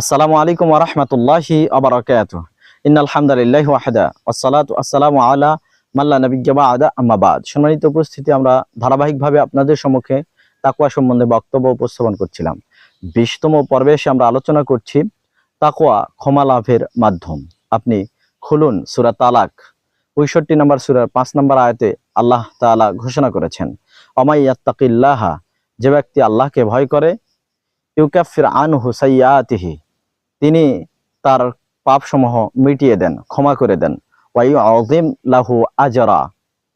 আসসালামু আলাইকুম ওরহমতুল্লাহি আবরাকাত ইন আলহামদুলিল্লাহ ওয়াহদা আসসালাত আসসালামু আলা মাল্লা নবিজ্ঞবা আদা আম্মাবাদ সম্মানিত উপস্থিতি, আমরা ধারাবাহিকভাবে আপনাদের সম্মুখে তাকুয়া সম্বন্ধে বক্তব্য উপস্থাপন করছিলাম। বিশতম পর্বে এসে আমরা আলোচনা করছি তাকুয়া ক্ষমা লাভের মাধ্যম। আপনি খুলুন সুরা তালাক। পঁয়ষট্টি নম্বর সুরার পাঁচ নম্বর আয়াতে আল্লাহ তাআলা ঘোষণা করেছেন অমাই ইয়াত্তাকিল্লাহা যে ব্যক্তি আল্লাহকে ভয় করে, ইউকাফির আন হুসাইয়াতিহি তিনি তার পাপসমূহ মিটিয়ে দেন, ক্ষমা করে দেন। ওয়াই আজিম লাহু আজরা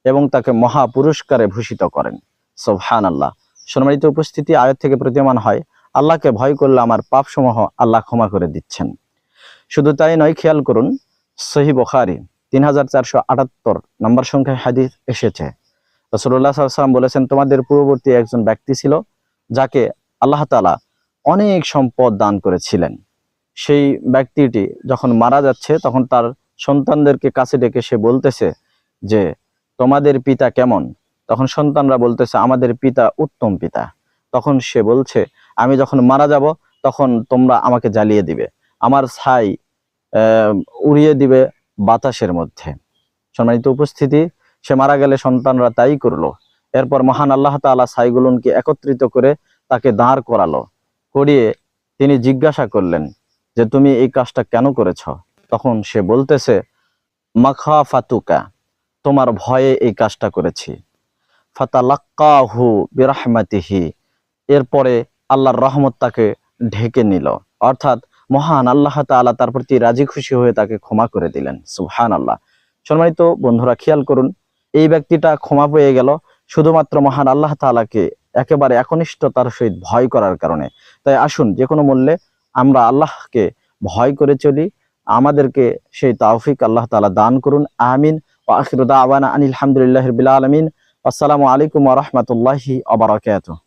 এবং তাকে মহা পুরস্কারে ভূষিত করেন। সোহান আল্লাহ সম্মানিত উপস্থিতি আয়াত থেকে প্রতীয়মান হয়, আল্লাহকে ভয় করলে আমার পাপসমূহ আল্লাহ ক্ষমা করে দিচ্ছেন। শুধু তাই নয়, খেয়াল করুন, সহি বখারি তিন হাজার চারশো আটাত্তর নম্বর সংখ্যায় হাদিস এসেছে। রসুল্লাহ সাল্লাম বলেছেন, তোমাদের পূর্ববর্তী একজন ব্যক্তি ছিল যাকে আল্লাহ তালা অনেক সম্পদ দান করেছিলেন। সেই ব্যক্তিটি যখন মারা যাচ্ছে, তখন তার সন্তানদেরকে কাছে ডেকে সে বলতেছে যে, তোমাদের পিতা কেমন? তখন সন্তানরা বলতেছে, আমাদের পিতা উত্তম পিতা। তখন সে বলছে, আমি যখন মারা যাব, তখন তোমরা আমাকে জ্বালিয়ে দিবে। আমার ছাই উড়িয়ে দিবে বাতাসের মধ্যে। সম্মানিত উপস্থিতি, সে মারা গেলে সন্তানরা তাই করল। এরপর মহান আল্লাহ তাআলা ছাইগুলোকে একত্রিত করে তাকে দাঁড় করালো। করিয়ে তিনি জিজ্ঞাসা করলেন যে তুমি এই কাজটা কেন করেছ? তখন সে বলতেছে মাখা ফাতুকা তোমার ভয়ে এই কাজটা করেছি। ফাতালাক্কাহু বিরাহমাতিহি। এরপরে আল্লাহর রহমত তাকে ঢেকে নিল। অর্থাৎ মহান আল্লাহ তাআলা তার প্রতি রাজি খুশি হয়ে তাকে ক্ষমা করে দিলেন। সুবহান আল্লাহ সম্মানিত বন্ধুরা, খেয়াল করুন, এই ব্যক্তিটা ক্ষমা পেয়ে গেল শুধুমাত্র মহান আল্লাহ তাআলাকে একেবারে একনিষ্ঠতার সহিত ভয় করার কারণে। তাই আসুন যে কোনো মূল্যে আমরা আল্লাহকে ভয় করে চলি। আমাদেরকে সেই তাওফিক আল্লাহ তাআলা দান করুন। আমিন। ও আখিরুদা দাওয়ানা আনিল হামদুলিল্লাহ বিল আলামিন। আসসালামু আলাইকুম রাহমাতুল্লাহি ওয়া বারাকাতুহু।